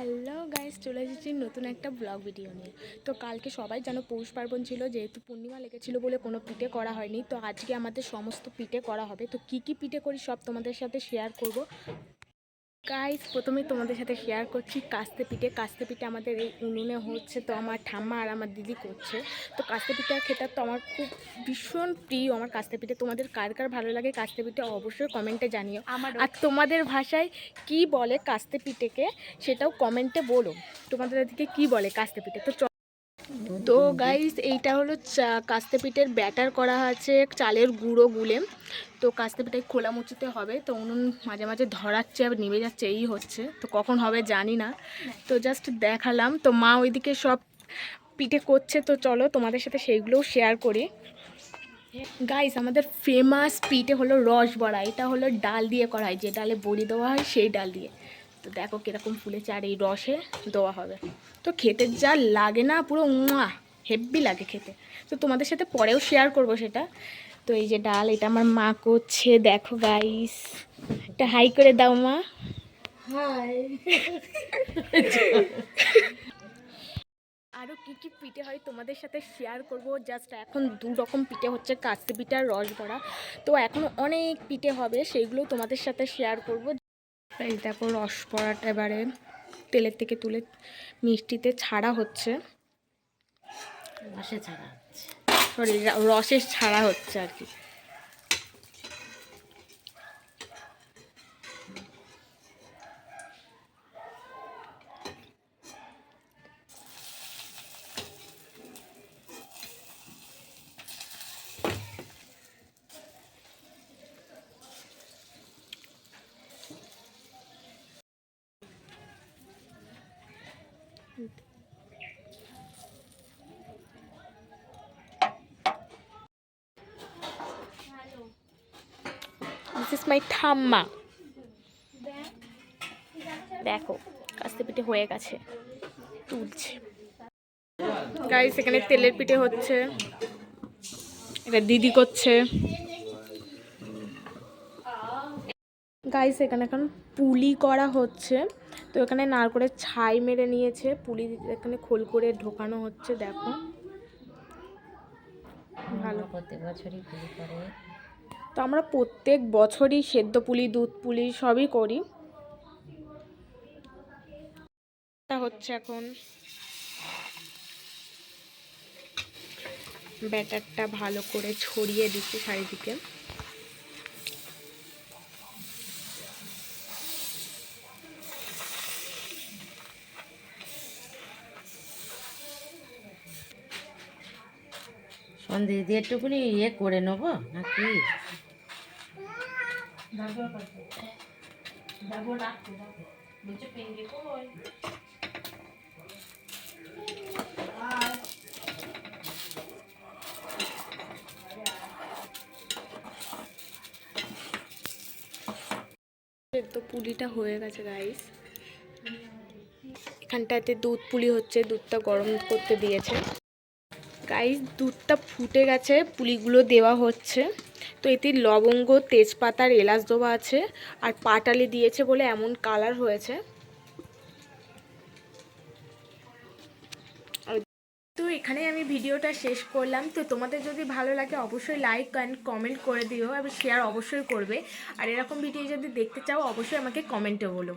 Hello guys, চলে এসেছি নতুন একটা ব্লগ ভিডিও নিয়ে। তো কালকে সবাই যেন পৌষ পার্বণ ছিল, যেহেতু পূর্ণিমা লেগেছিল বলে কোনো পিঠে করা হয়নি, তো আজকে আমাদের সমস্ত পিঠে করা হবে। তো কি কি পিঠে করি সব তোমাদের সাথে শেয়ার করব। গাইস প্রথমে তোমাদের সাথে শেয়ার করছি কাস্তে পিঠে কাস্তে পিঠে আমাদের এই উনুনে হচ্ছে তো আমার ঠাম্মা আর আমার দিদি করছে। তো কাস্তে পিঠা খেতে তো আমার খুব ভীষণ প্রিয়। আমার কাস্তে পিঠে তোমাদের কার কার ভালো লাগে কাস্তে পিঠে অবশ্যই কমেন্টে জানিও। আমার আর তোমাদের ভাষায় কি বলে কাস্তে পিঠেকে সেটাও কমেন্টে বলো। তোমাদের দিকে কি বলে কাস্তে পিঠে তো তো গাইস এইটা হলো চা- কাস্তে পিঠের ব্যাটার করা আছে, চালের গুঁড়ো গুলে। তো কাস্তে পিঠে খোলা মুচিতে হবে, তো উনুন মাঝে মাঝে ধরাচ্ছে আর নিভে যাচ্ছে, এই হচ্ছে। তো কখন হবে জানি না। তো জাস্ট দেখালাম। তো মা ওইদিকে সব পিঠে করছে, তো চলো তোমাদের সাথে সেইগুলোও শেয়ার করি। গাইস আমাদের ফেমাস পিঠে হলো রস বড়া এটা হলো ডাল দিয়ে করা হয়, যে ডালে বড়ি দেওয়া হয়, সেই ডাল দিয়ে। তো দেখো কীরকম ফুলেছে আর এই রসে দেওয়া হবে। তো খেতে যা লাগে না পুরো মুয়া হেব্বি লাগে খেতে। তো তোমাদের সাথে পরেও শেয়ার করব সেটা। তো এই যে ডাল এটা আমার মা করছে দেখো গাইস এটা হাই করে দাও মা। হাই আরও কী কী পিঠে হয় তোমাদের সাথে শেয়ার করব। জাস্ট এখন দু রকম পিঠে হচ্ছে কাস্তে পিঠে রস ভরা তো এখন অনেক পিঠে হবে সেইগুলো তোমাদের সাথে শেয়ার করব। এই দেখো রস পড়াটা এবারে তেলের থেকে তুলে মিষ্টিতে ছাড়া হচ্ছে। রসে ছাড়া হচ্ছে। সরি রসের ছাড়া হচ্ছে আর কি। দিস ইজ মাই ঠাম্মা। দেখো কাস্তে পিঠে হয়ে গেছে, তুলছে। গাইস এখানে তেলের পিঠে হচ্ছে। এটা দিদি করছে। গাইস এখানে এখন পুলি করা হচ্ছে। তো এখানে নারকলে ছাই মেরে নিয়েছে পুলি এখানে খোল করে ঢোকানো হচ্ছে দেখো। ভালো। প্রত্যেক বছরই পুজো করে। তো আমরা প্রত্যেক বছরই সেদ্ধ পুলি দুধ পুলি সবই করি। তা হচ্ছে এখন ব্যাটারটা ভালো করে ছড়িয়ে দিচ্ছি চারিদিকে। দিয়ে একটুকুনি ইয়ে করে নেব, নাকি? তো পুলিটা হয়ে গেছে গাইস এখানটাতে দুধ পুলি হচ্ছে, দুধটা গরম করতে দিয়েছে। গাইস দুধটা ফুটে গেছে, পুলিগুলো দেওয়া হচ্ছে। তো এতে লবঙ্গ তেজপাতার এলাচ দেওয়া আছে, আর পাটালি দিয়েছে বলে এমন কালার হয়েছে। তো এখানে আমি ভিডিওটা শেষ করলাম। তো তোমাদের যদি ভালো লাগে, অবশ্যই লাইক অ্যান্ড কমেন্ট করে দিও। এবং শেয়ার অবশ্যই করবে। আর এরকম ভিডিও যদি দেখতে চাও, অবশ্যই আমাকে কমেন্টে বলো।